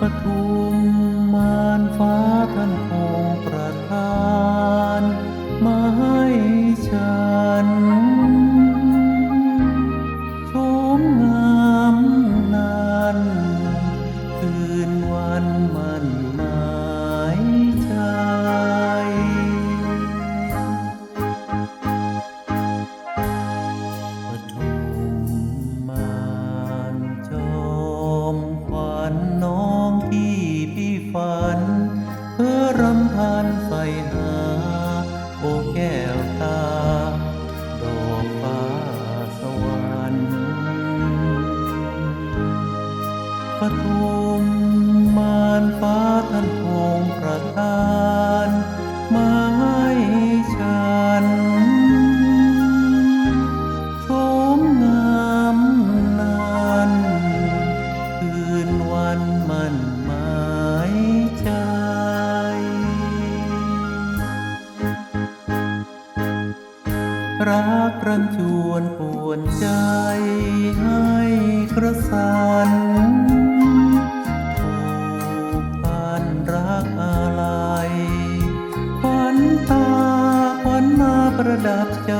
ปันเพื่อรำพันใส่หา โอแก้วตาดอกฟ้าสวรรค์ปทุ รักรันจวนปวนใจให้กระสันผูกพันรักอะไรขวัญตาขวัญมาประดับใจ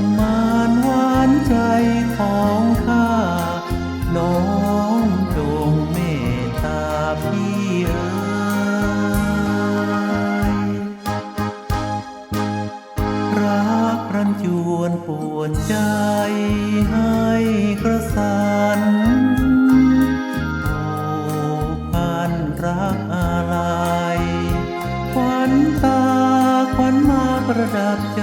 มมารหวานใจของข้า น้องจงเมตตาพี่เอ๋ยรักรันจวนปวนใจให้กระสันผูกพันรักอะไรขวัญตาขวัญมาประดับใจ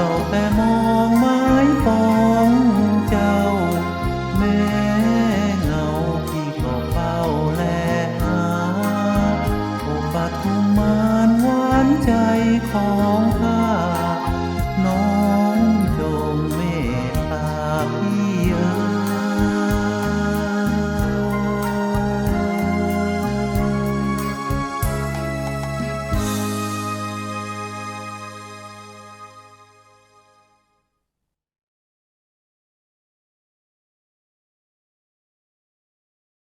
ฝ้าแต่มองไม้ปองเจ้า แม่เงาพี่ก็เฝ้าแลหาโอ้ปทุมมานหวานใจของ